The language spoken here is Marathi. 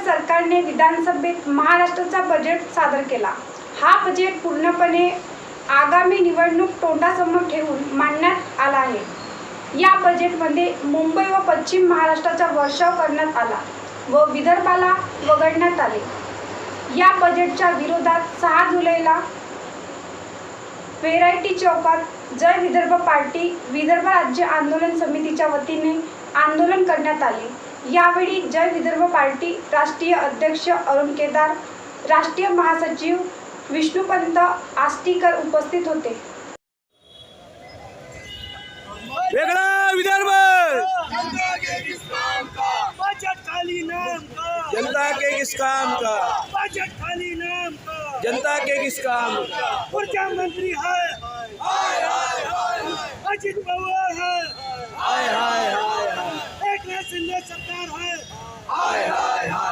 सरकारने विधानसभेत महाराष्ट्राचा बजेट सादर केला. हा बजेट पूर्णपणे आगामी निवडणूक तोंडासमोर ठेवून मांडण्यात आला आहे. या बजेटमध्ये मुंबई व पश्चिम महाराष्ट्राचा वर्षाव करण्यात आला व विदर्भाला वगळण्यात आले. या बजेटच्या विरोधात सहा जुलैला व्हेरायटी चौकात जय विदर्भ पार्टी विदर्भ राज्य आंदोलन समितीच्या वतीने आंदोलन करण्यात आले. यावेळी जय विदर्भ पार्टी राष्ट्रीय अध्यक्ष अरुण केदार राष्ट्रीय महासचिव विष्णुपंत आष्टीकर उपस्थित होते. वेगळा विदर्भ! बजट खाली नाम का जनता के किस काम का? बजट खाली नाम का जनता के किस काम का? ऊर्जा मंत्री है। अजित पवार। सरकार है हाय हाय हाय